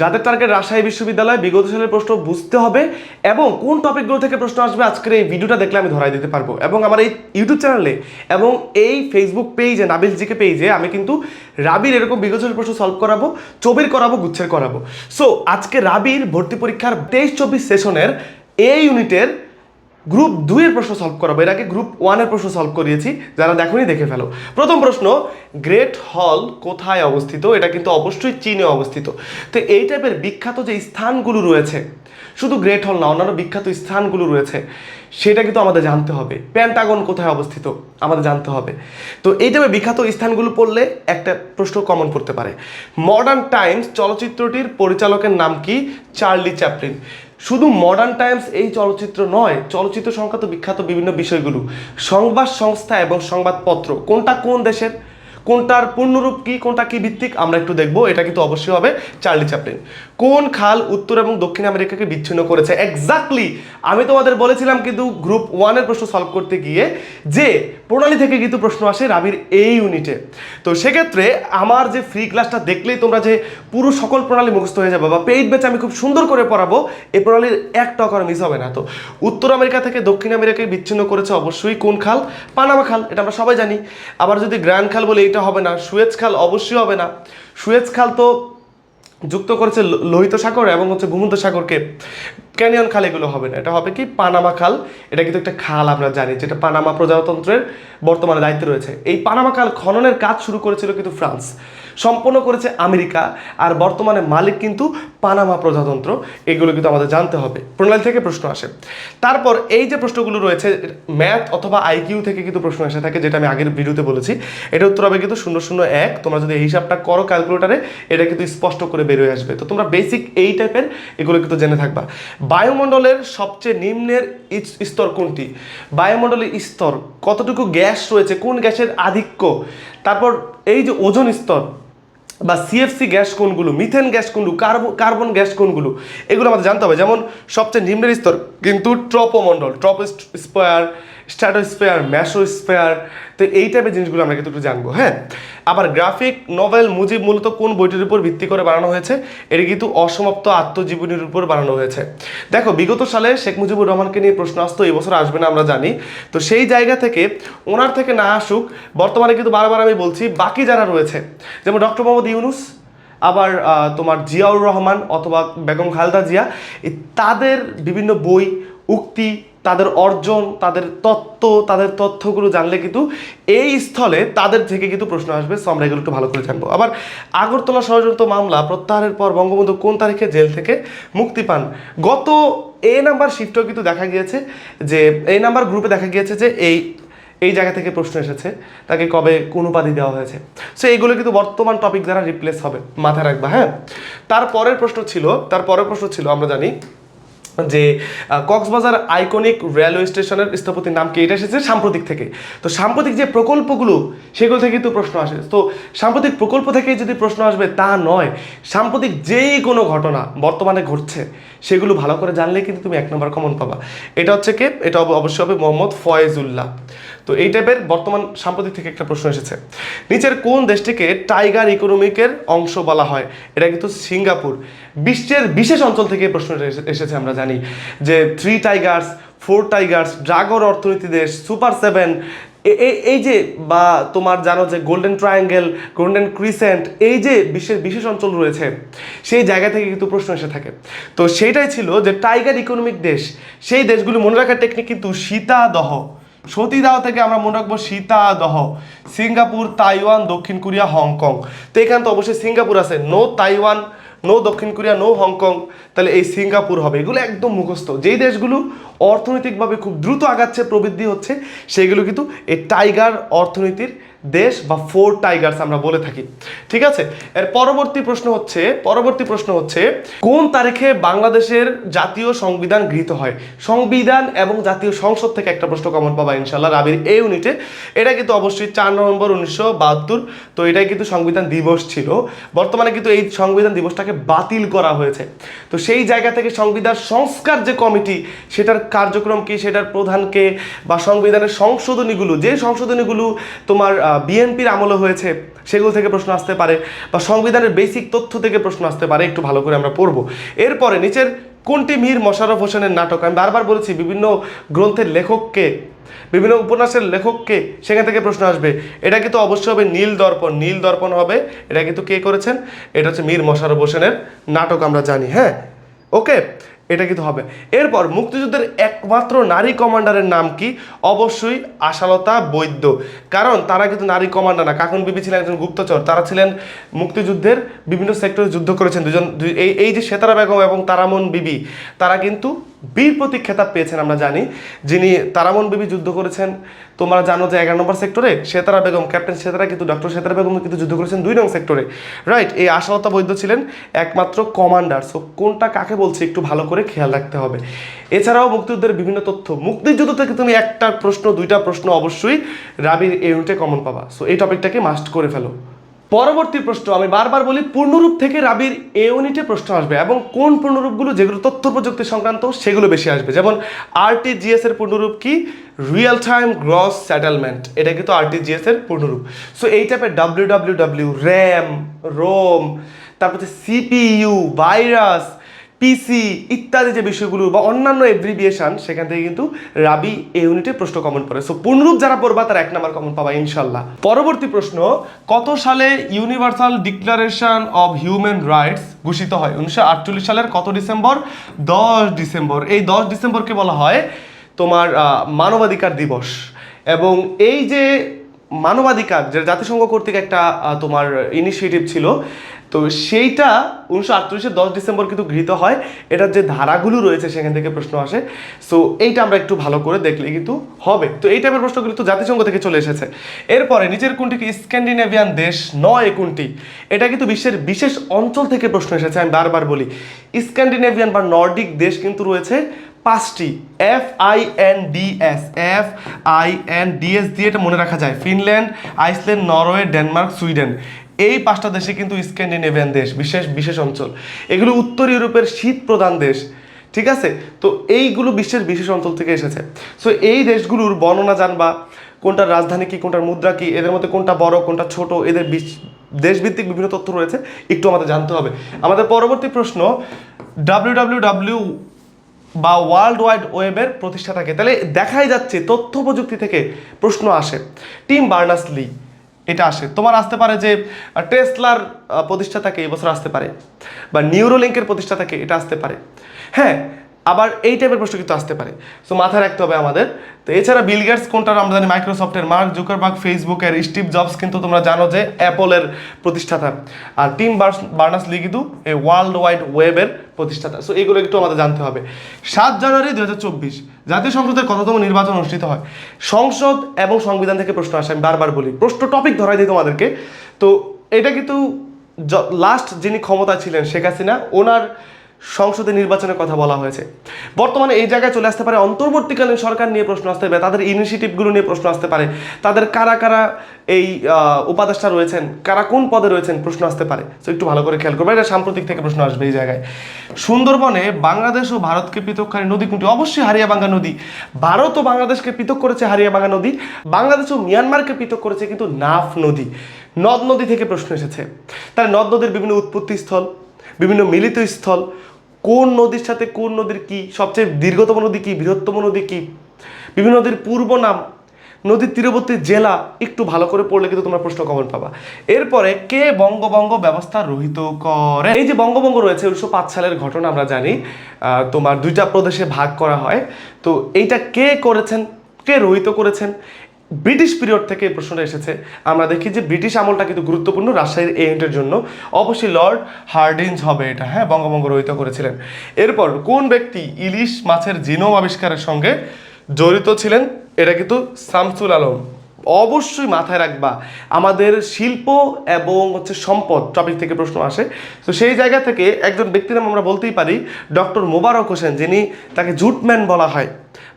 যাদের টার্গেট রাজশাহী বিশ্ববিদ্যালয় বিগত সালের প্রশ্ন বুঝতে হবে এবং কোন টপিকগুলো থেকে প্রশ্ন আসবে আজকের এই ভিডিওটা দেখলে আমি ধরাই দিতে পারব। এবং আমার এই ইউটিউব চ্যানেলে এবং এই ফেসবুক পেজে নাবিল জিকে পেজে আমি কিন্তু রাবির এরকম বিগত সালের প্রশ্ন সলভ করাবো চবির করাবো, গুচ্ছের করাবো। সো আজকে রাবির ভর্তি পরীক্ষার তেইশ চব্বিশ সেশনের এই ইউনিটের গ্রুপ দুইয়ের প্রশ্ন সলভ করাবো। এর আগে গ্রুপ ওয়ানের প্রশ্ন সলভ করিয়েছি, যারা দেখোনি দেখে ফেলো। প্রথম প্রশ্ন, গ্রেট হল কোথায় অবস্থিত? এটা কিন্তু অবশ্যই চীনে অবস্থিত। তো এই টাইপের বিখ্যাত যে স্থানগুলো রয়েছে, শুধু গ্রেট হল না, অন্যান্য বিখ্যাত স্থানগুলো রয়েছে, সেটা কিন্তু আমাদের জানতে হবে। প্যান্টাগন কোথায় অবস্থিত? আমাদের জানতে হবে। তো এই টাইপের বিখ্যাত স্থানগুলো পড়লে একটা প্রশ্ন কমন পড়তে পারে। মডার্ন টাইমস চলচ্চিত্রটির পরিচালকের নাম কি? চার্লি চ্যাপলিন শুধু মডার্ন টাইমস এই চলচ্চিত্র নয়, চলচ্চিত্র সংক্রান্ত বিখ্যাত বিভিন্ন বিষয়গুলো। সংবাদ সংস্থা এবং সংবাদপত্র, কোনটা কোন দেশের? কোনটার পূর্ণরূপ কি, কোনটা কি ভিত্তিক আমরা একটু দেখব। এটা কিন্তু অবশ্যই হবে চার্লি চ্যাপলিন। কোন খাল উত্তর এবং দক্ষিণ আমেরিকাকে বিচ্ছিন্ন করেছে? এক্স্যাক্টলি আমি তোমাদের বলেছিলাম কিন্তু গ্রুপ ওয়ানের প্রশ্ন সলভ করতে গিয়ে যে প্রণালী থেকে কিন্তু প্রশ্ন আসে রাবির এই ইউনিটে তো সেক্ষেত্রে আমার যে ফ্রি ক্লাসটা দেখলেই তোমরা যে পুরো সকল প্রণালী মুখস্থ হয়ে যাবে বা পেইড ব্যাচ আমি খুব সুন্দর করে পড়াবো এই প্রণালীর একটা করে মিস হবে না। তো উত্তর আমেরিকা থেকে দক্ষিণ আমেরিকাকে বিচ্ছিন্ন করেছে অবশ্যই কোন খাল? পানামা খাল, এটা আমরা সবাই জানি। আবার যদি গ্র্যান্ড খাল বলে এটা হবে না, সুয়েজ খাল অবশ্যই হবে না। সুয়েজ খাল তো যুক্ত করেছে লোহিত সাগর এবং হচ্ছে ভূমধ্য সাগরকে ক্যানিয়ন খাল এগুলো হবে না। এটা হবে কি? পানামা খাল। এটা কিন্তু একটা খাল, আমরা জানি, যেটা পানামা প্রজাতন্ত্রের বর্তমানে দায়িত্বে রয়েছে। এই পানামা খাল খননের কাজ শুরু করেছিল কিন্তু ফ্রান্স। সম্পন্ন করেছে আমেরিকা, আর বর্তমানে মালিক কিন্তু পানামা প্রজাতন্ত্র। এগুলো কিন্তু আমাদের জানতে হবে। প্রণালী থেকে প্রশ্ন আসে। তারপর এই যে প্রশ্নগুলো রয়েছে, ম্যাথ অথবা আইকিউ থেকে কিন্তু প্রশ্ন এসে থাকে, যেটা আমি আগের ভিডিওতে বলেছি। এটা উত্তর হবে কিন্তু শূন্য শূন্য এক। তোমরা যদি এই হিসাবটা করো ক্যালকুলেটারে, এটা কিন্তু স্পষ্ট করে বেরোয় আসবে। তো তোমরা বেসিক এই টাইপের এগুলো কিন্তু জেনে থাকবা। বায়ুমণ্ডলের সবচেয়ে নিম্নের স্তর কোনটি? বায়ুমণ্ডলের স্তর, কতটুকু গ্যাস রয়েছে, কোন গ্যাসের আধিক্য? তারপর এই যে ওজন স্তর বা সিএফসি গ্যাস কোনগুলো, মিথেন গ্যাস কোনগুলো কার্বন কার্বন গ্যাস কোনগুলো, এগুলো আমাদের জানতে হবে। যেমন সবচেয়ে নিম্নের স্তর কিন্তু ট্রপোমণ্ডল ট্রপ স্পয়ার স্ট্র্যাটোস্ফেয়ার ম্যাসোস্ফেয়ার তো এই টাইপের জিনিসগুলো আমরা কিন্তু একটু জানব হ্যাঁ? আবার গ্রাফিক নোভেল মুজিব মূলত কোন বইটির উপর ভিত্তি করে বানানো হয়েছে? এটি কিন্তু অসমাপ্ত আত্মজীবনীর উপর বানানো হয়েছে। দেখো, বিগত সালে শেখ মুজিবুর রহমানকে নিয়ে প্রশ্ন আসতো, এই বছর আসবে না, আমরা জানি। তো সেই জায়গা থেকে ওনার থেকে না আসুক, বর্তমানে কিন্তু বারবার আমি বলছি, বাকি যারা রয়েছে, যেমন ডক্টর মোহাম্মদ ইউনুস, আবার তোমার জিয়াউর রহমান অথবা বেগম খালদা জিয়া তাদের বিভিন্ন বই, উক্তি তাদের অর্জন, তাদের তত্ত্ব, তাদের তথ্যগুলো জানলে কিন্তু এই স্থলে তাদের থেকে কিন্তু প্রশ্ন আসবে। সো আমরা এগুলো একটু ভালো করে জানব। আবার আগরতলা ষড়যন্ত্র মামলা প্রত্যাহারের পর বঙ্গবন্ধু কোন তারিখে জেল থেকে মুক্তি পান? গত এ নাম্বার শিফটও কিন্তু দেখা গিয়েছে যে এই নাম্বার গ্রুপে দেখা গিয়েছে যে, এই এই জায়গা থেকে প্রশ্ন এসেছে তাকে কবে কোন উপাধি দেওয়া হয়েছে। সো এইগুলো কিন্তু বর্তমান টপিক দ্বারা রিপ্লেস হবে। মাথায় রাখবা হ্যাঁ? তারপরের প্রশ্ন ছিল তারপরের প্রশ্ন ছিল, আমরা জানি যে কক্সবাজার আইকনিক রেলওয়ে স্টেশনের স্থপতির নাম কি? এটা এসেছে সাম্প্রতিক থেকে। তো সাম্প্রতিক যে প্রকল্পগুলো, সেগুলো থেকে কিন্তু প্রশ্ন আসে। তো সাম্প্রতিক প্রকল্প থেকে যদি প্রশ্ন আসবে, তা নয়। সাম্প্রতিক যেই কোনো ঘটনা বর্তমানে ঘটছে, সেগুলো ভালো করে জানলে কিন্তু তুমি এক নম্বর কমন পাবা। এটা হচ্ছে কে? এটা অব- অবশ্যই হবে মোহাম্মদ ফয়েজুল্লাহ। তো এই টাইপের বর্তমান সাম্প্রতিক থেকে একটা প্রশ্ন এসেছে। নিচের কোন দেশটিকে টাইগার ইকোনমিকের অংশ বলা হয়? এটা কিন্তু সিঙ্গাপুর। বিশ্বের বিশেষ অঞ্চল থেকে প্রশ্নটা এসেছে, আমরা জানি। যে three tigers four tigers dragon অর্থনীতি দেশ সুপার সেভেন এই যে বা তোমার জানো যে গোল্ডেন ট্রায়াঙ্গেল গোল্ডেন ক্রিসেন্ট এই যে বিশ্বের বিশেষ অঞ্চল রয়েছে, সেই জায়গা থেকে কিন্তু প্রশ্ন এসে থাকে। তো সেইটাই ছিল যে টাইগার ইকোনমিক দেশ, সেই দেশগুলো মনে রাখার টেকনিক কিন্তু সীতাদহ সতীদাহ থেকে আমরা মনে রাখব সীতাদহ। সিঙ্গাপুর, তাইওয়ান, দক্ষিণ কোরিয়া, হংকং। তো এখানে তো অবশ্যই সিঙ্গাপুর আছে। নো তাইওয়ান, নো দক্ষিণ কোরিয়া, নো হংকং। তাহলে এই সিঙ্গাপুর হবে। এগুলো একদম মুখস্থ। যেই দেশগুলো অর্থনৈতিকভাবে খুব দ্রুত আগাচ্ছে, প্রবৃদ্ধি হচ্ছে, সেগুলো কিন্তু এই টাইগার অর্থনীতির দেশ বা ফোর টাইগার্স আমরা বলে থাকি। ঠিক আছে? এর পরবর্তী প্রশ্ন হচ্ছে, পরবর্তী প্রশ্ন হচ্ছে, কোন তারিখে বাংলাদেশের জাতীয় সংবিধান গৃহীত হয়? সংবিধান এবং জাতীয় সংসদ থেকে একটা প্রশ্ন কমন পাবা ইনশাল্লাহ রাবির এই ইউনিটে এটা কিন্তু অবশ্যই চার নভেম্বর উনিশশো বাহাত্তর, তো এটাই কিন্তু সংবিধান দিবস ছিল। বর্তমানে কিন্তু এই সংবিধান দিবসটাকে বাতিল করা হয়েছে। তো সেই জায়গা থেকে সংবিধান সংস্কার যে কমিটি, সেটার কার্যক্রম কি, সেটার প্রধানকে বা সংবিধানের সংশোধনীগুলো, যে সংশোধনীগুলো তোমার বিএনপির আমলে হয়েছে, সেগুলো থেকে প্রশ্ন আসতে পারে বা সংবিধানের বেসিক তথ্য থেকে প্রশ্ন আসতে পারে, একটু ভালো করে আমরা পড়ব। এরপরে নিচের কোনটি মীর মশারফ হোসেনের নাটক? আমি বারবার বলেছি, বিভিন্ন গ্রন্থের লেখককে, বিভিন্ন উপন্যাসের লেখককে সেখান থেকে প্রশ্ন আসবে। এটা কিন্তু অবশ্যই হবে নীল দর্পণ। নীল দর্পণ হবে, এটা কিন্তু কে করেছেন? এটা হচ্ছে মীর মশারফ হোসেনের নাটক, আমরা জানি হ্যাঁ? ওকে, এটা কিন্তু হবে। এরপর মুক্তিযুদ্ধের একমাত্র নারী কমান্ডারের নাম কি? অবশ্যই আশালতা বৈদ্য। কারণ তারা কিন্তু নারী কমান্ডার না। কাকুন বিবি ছিলেন একজন গুপ্তচর। তারা ছিলেন মুক্তিযুদ্ধের বিভিন্ন সেক্টরে যুদ্ধ করেছেন দুজন এই এই যে সেতারা বেগম এবং তারামন বিবি, তারা কিন্তু বীর প্রতীক খেতাব পেয়েছেন আমরা জানি। যিনি তারামন বিবি যুদ্ধ করেছেন, তোমরা জানো যে এগারো নম্বর সেক্টরে সেতারা বেগম, ক্যাপ্টেন সেতারা কিন্তু ডক্টর সেতারা বেগম কিন্তু যুদ্ধ করেছেন দুই নং সেক্টরে। রাইট, এই আশালতা বৈদ্য ছিলেন একমাত্র কমান্ডার। সো কোনটা কাকে বলছে একটু ভালো করে খেয়াল রাখতে হবে। এছাড়াও মুক্তিযুদ্ধের বিভিন্ন তথ্য। মুক্তিযুদ্ধ থেকে তুমি একটা প্রশ্ন, দুইটা প্রশ্ন অবশ্যই রাবির এই ইউনিটে কমন পাবা। সো এই টপিকটাকে মাস্ট করে ফেলো। পরবর্তী প্রশ্ন, আমি বারবার বলি, পূর্ণরূপ থেকে রাবির এ ইউনিটে প্রশ্ন আসবে এবং কোন পূর্ণরূপগুলো, যেগুলো তথ্য প্রযুক্তি সংক্রান্ত, সেগুলো বেশি আসবে। যেমন আরটিজিএস এর পূর্ণরূপ কি? রিয়েল টাইম গ্রস সেটেলমেন্ট এটা কিন্তু আরটিজিএস এর পূর্ণরূপ। সো এই টাইপের W W W RAM ROM তারপর হচ্ছে সিপিইউ ভাইরাস পিসি ইত্যাদি যে বিষয়গুলো বা অন্যান্য এভ্রিভিয়েশন সেখান থেকে কিন্তু রাবি এ ইউনিটে প্রশ্ন কমন পড়ে। সো পূর্ণরূপ যারা পড়বা, তারা এক নাম্বার কমন পাবা ইনশাল্লাহ পরবর্তী প্রশ্ন, কত সালে Universal Declaration of Human Rights ঘোষিত হয়? উনিশশো আটচল্লিশ সালের কত ডিসেম্বর? দশ ডিসেম্বর। এই দশ ডিসেম্বরকে বলা হয় তোমার মানবাধিকার দিবস। এবং এই যে মানবাধিকার, যে জাতিসংঘ কর্তৃক একটা তোমার ইনিশিয়েটিভ ছিল, তো সেইটা উনিশশো আটচল্লিশের দশ ডিসেম্বর কিন্তু গৃহীত হয়। এটার যে ধারাগুলো রয়েছে সেখান থেকে প্রশ্ন আসে। সো এইটা আমরা একটু ভালো করে দেখলে কিন্তু হবে। তো এই টাইপের প্রশ্ন কিন্তু জাতিসংঘ থেকে চলে এসেছে। এরপরে নিচের কোনটি কি? স্ক্যান্ডিনেভিয়ান দেশ নয় কোনটি? এটা কিন্তু বিশ্বের বিশেষ অঞ্চল থেকে প্রশ্ন এসেছে, আমি বারবার বলি। স্ক্যান্ডিনেভিয়ান বা নর্ডিক দেশ কিন্তু রয়েছে। পাঁচটি F I N D S F I N D S দিয়ে এটা মনে রাখা যায়। Finland, Iceland, Norway, Denmark, Sweden. এই পাঁচটা দেশে কিন্তু স্ক্যান্ডিনেভিয়ান দেশ, বিশেষ বিশেষ অঞ্চল। এগুলো উত্তর ইউরোপের শীত প্রধান দেশ, ঠিক আছে? তো এইগুলো বিশ্বের বিশেষ অঞ্চল থেকে এসেছে। সো এই দেশগুলোর বর্ণনা জানবা, কোনটার রাজধানী কি, কোনটার মুদ্রা কি, এদের মধ্যে কোনটা বড়, কোনটা ছোট, এদের দেশভিত্তিক বিভিন্ন তথ্য রয়েছে। একটু আমাদের জানতে হবে। আমাদের পরবর্তী প্রশ্ন ডাব্লিউ ডাব্লিউ ডাব্লিউ বা ওয়ার্ল্ড ওয়াইড ওয়েবের প্রতিষ্ঠাতাকে তাহলে দেখাই যাচ্ছে তথ্য প্রযুক্তি থেকে প্রশ্ন আসে। টিম বার্নাস লি এটা আসে। তোমার আসতে পারে যে টেসলার প্রতিষ্ঠাতাকে এবছর আসতে পারে। বা নিউরোলিঙ্কের প্রতিষ্ঠাতাকে এটা আসতে পারে। হ্যাঁ আবার এই টাইপের প্রশ্ন কিন্তু আসতে পারে। সো মাথায় রাখতে হবে আমাদের। তো এছাড়া বিল কোনটার আমরা জানি মাইক্রোসফটের মার্ক জুকারবার্গ ফেসবুকের স্টিভ জবস কিন্তু তোমরা জানো যে অ্যাপলের প্রতিষ্ঠাতা। আর টিম বার্নাস লি কিন্তু এই ওয়ার্ল্ড ওয়াইড ওয়েবের প্রতিষ্ঠাতা। সো এগুলো একটু আমাদের জানতে হবে। সাত জানুয়ারি দু হাজার চব্বিশ, জাতীয় সংসদের কততম নির্বাচন অনুষ্ঠিত হয়? সংসদ এবং সংবিধান থেকে প্রশ্ন আসে, আমি বারবার বলি। প্রশ্ন টপিক ধরাই দিই তোমাদেরকে। তো এটা কিন্তু লাস্ট যিনি ক্ষমতা ছিলেন শেখ হাসিনা, ওনার সংসদে নির্বাচনের কথা বলা হয়েছে। বর্তমানে এই জায়গায় চলে আসতে পারে অন্তর্বর্তীকালীন সরকার নিয়ে প্রশ্ন আসতে পারে, তাদের ইনিশিয়েটিভগুলো নিয়ে প্রশ্ন আসতে পারে, তাদের কারা কারা এই উপদেষ্টা রয়েছেন, কারা কোন পদে রয়েছেন প্রশ্ন আসতে পারে। তো একটু ভালো করে খেয়াল করবে, এটা সাম্প্রতিক থেকে প্রশ্ন আসবে এই জায়গায়। সুন্দরবনে বাংলাদেশ ও ভারতকে পৃথককারী নদী কোনটি? অবশ্যই হারিয়াবাঙ্গা নদী। ভারত ও বাংলাদেশকে পৃথক করেছে হারিয়াবাঙ্গা নদী, বাংলাদেশ ও মিয়ানমারকে পৃথক করেছে কিন্তু নাফ নদী। নদ নদী থেকে প্রশ্ন এসেছে। তাহলে নদ নদীর বিভিন্ন উৎপত্তি স্থল বিভিন্ন মিলিত স্থল কোন নদীর সাথে কোন নদীর কি, সবচেয়ে দীর্ঘতম নদী কি, বৃহত্তম নদী কি? বিভিন্ন নদীর পূর্ব নাম, নদীর তীরবর্তী জেলা একটু ভালো করে পড়লে কিন্তু তোমরা প্রশ্ন কমন পাবা। এরপরে, কে বঙ্গবঙ্গ ব্যবস্থা রহিত করে? এই যে বঙ্গবঙ্গ রয়েছে, উনিশশো পাঁচ সালের ঘটনা আমরা জানি তোমার দুইটা প্রদেশে ভাগ করা হয়। তো এইটা কে করেছেন? কে রহিত করেছেন? ব্রিটিশ পিরিয়ড থেকে এই প্রশ্নটা এসেছে। আমরা দেখি যে ব্রিটিশ আমলটা কিন্তু গুরুত্বপূর্ণ রাজশাহীর এই জন্য। অবশ্যই লর্ড হার্ডিঞ্জ হবে এটা হ্যাঁ? বঙ্গভঙ্গ রহিত করেছিলেন। এরপর কোন ব্যক্তি ইলিশ মাছের জিনোম আবিষ্কারের সঙ্গে জড়িত ছিলেন? এটা কিন্তু শামসুল আলম। অবশ্যই মাথায় রাখবা, আমাদের শিল্প এবং হচ্ছে সম্পদ টপিক থেকে প্রশ্ন আসে। তো সেই জায়গা থেকে একজন ব্যক্তির নাম আমরা বলতেই পারি ডক্টর মোবারক হোসেন, যিনি তাকে জুটম্যান বলা হয়।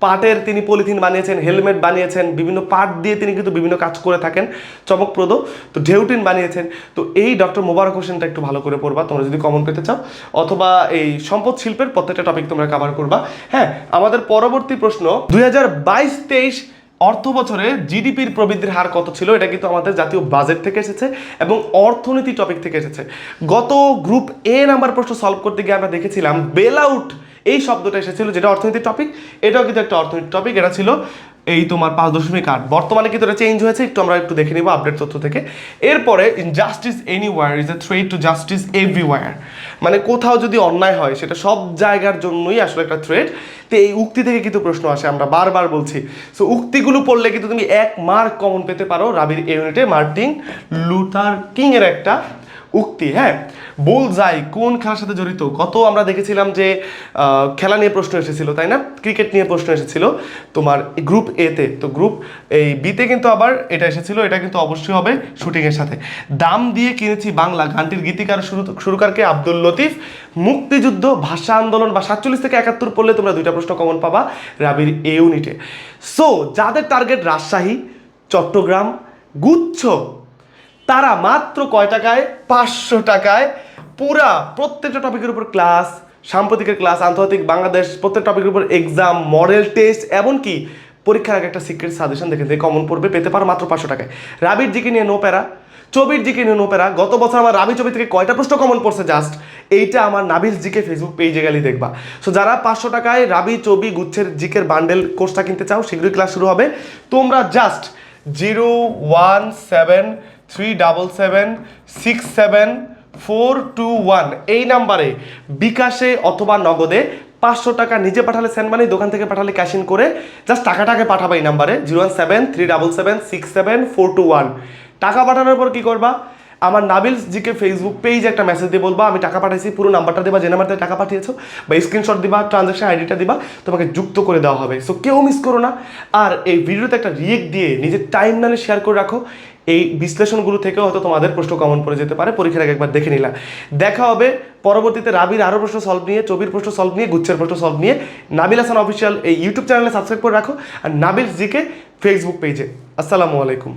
পাটের তিনি পলিথিন বানিয়েছেন, হেলমেট বানিয়েছেন, বিভিন্ন পাট দিয়ে তিনি কিন্তু বিভিন্ন কাজ করে থাকেন, চমকপ্রদ। তো ঢেউটিন বানিয়েছেন। তো এই ডক্টর মোবারক হোসেনটা একটু ভালো করে পড়বা, তোমরা যদি কমন পেতে চাও। অথবা এই সম্পদ শিল্পের প্রত্যেকটা টপিক তোমরা কভার করবা। হ্যাঁ আমাদের পরবর্তী প্রশ্ন, দুই হাজার বাইশ তেইশ অর্থ বছরে জিডিপির প্রবৃদ্ধির হার কত ছিল? এটা কিন্তু আমাদের জাতীয় বাজেট থেকে এসেছে এবং অর্থনীতি টপিক থেকে এসেছে। গত গ্রুপ এ নাম্বার প্রশ্ন সলভ করতে গিয়ে আমরা দেখেছিলাম বেল আউট এই শব্দটা এসেছিল যেটা অর্থনীতির টপিক এটাও কিন্তু একটা অর্থনীতি টপিক এটা ছিল এই তোমার পাঁচ দশমিক আট। বর্তমানে কিন্তু এটা চেঞ্জ হয়েছে, একটু আমরা একটু দেখে নিব আপডেট তথ্য থেকে। এরপরে injustice anywhere is a threat to justice everywhere মানে কোথাও যদি অন্যায় হয়, সেটা সব জায়গার জন্যই আসলে একটা থ্রেড তো এই উক্তি থেকে কিন্তু প্রশ্ন আসে, আমরা বারবার বলছি। সো উক্তিগুলো পড়লে কিন্তু তুমি এক মার্ক কমন পেতে পারো, রাবির ইউনিটে মার্টিন লুথার কিং এর একটা উক্তি হ্যাঁ? বল যাই কোন খেলার সাথে জড়িত? কত আমরা দেখেছিলাম যে খেলা নিয়ে প্রশ্ন এসেছিল, তাই না? ক্রিকেট নিয়ে প্রশ্ন এসেছিল তোমার গ্রুপ এতে তো। গ্রুপ এই বিতে কিন্তু আবার এটা এসেছিল, এটা কিন্তু অবশ্যই হবে শুটিংয়ের সাথে। দাম দিয়ে কিনেছি বাংলা গানটির গীতিকার শুরু সুরকারকে আব্দুল লতিফ। মুক্তিযুদ্ধ, ভাষা আন্দোলন বা সাতচল্লিশ থেকে একাত্তর পড়লে তোমরা দুইটা প্রশ্ন কমন পাবা রাবির এ ইউনিটে সো যাদের টার্গেট রাজশাহী, চট্টগ্রাম, গুচ্ছ তারা মাত্র কয় টাকায়? পাঁচশো টাকায়। পুরা প্রত্যেকটা টপিকের উপর ক্লাস সাম্প্রতিকের ক্লাস আন্তর্জাতিক, বাংলাদেশ, প্রত্যেক টপিকের উপর এক্সাম মডেল টেস্ট এমনকি পরীক্ষার আগে একটা সিক্রেট সাজেশন দেখে দিয়ে কমন পড়বে, পেতে পারো মাত্র পাঁচশো টাকায়। রাবির জিকে নিয়ে নো প্যারা, চবির জিকে নিয়ে নো প্যারা। গত বছর আমার রাবি চবি থেকে কয়টা প্রশ্ন কমন পড়ছে জাস্ট এইটা আমার নাবিল জিকে ফেসবুক পেজে গেলে দেখবা। সো যারা পাঁচশো টাকায় রাবি, চবি, গুচ্ছের জিকের বান্ডেল কোর্সটা কিনতে চাও, শীঘ্রই ক্লাস শুরু হবে। তোমরা just zero one seven three double seven six seven four two one এই নাম্বারে বিকাশে অথবা নগদে পাঁচশো টাকা নিজে পাঠালে সেন্ড মানি দোকান থেকে পাঠালে ক্যাশ ইন করে জাস্ট টাকাটাকে পাঠাবে এই নাম্বারে zero one seven three double seven six seven four two one টাকা পাঠানোর পর কী করবা? আমার নাবিল জিকে ফেসবুক পেজে একটা মেসেজ দিয়ে বলবা, আমি টাকা পাঠাইছি, পুরো নাম্বারটা দিবা, যে নাম্বারটা টাকা পাঠিয়েছো, বা স্ক্রিনশট দিবা ট্রানজাকশন আইডিটা দিবা, তোমাকে যুক্ত করে দেওয়া হবে। সো কেউ মিস করো না। আর এই ভিডিওতে একটা রিয়েক্ট দিয়ে নিজের টাইম নালে শেয়ার করে রাখো। এই বিশ্লেষণগুলো থেকেও হয়তো তোমাদের প্রশ্ন কমন পড়ে যেতে পারে। পরীক্ষার আগে একবার দেখে নিলাম দেখা হবে, পরবর্তীতে রাবির আরও প্রশ্ন সলভ নিয়ে, চবির প্রশ্ন সলভ নিয়ে, গুচ্ছের প্রশ্ন সলভ নিয়ে। নাবিল হাসান অফিসিয়াল এই ইউটিউব চ্যানেলে সাবস্ক্রাইব করে রাখো। আর নাবিল জিকে ফেসবুক পেজে আসসালামু আলাইকুম।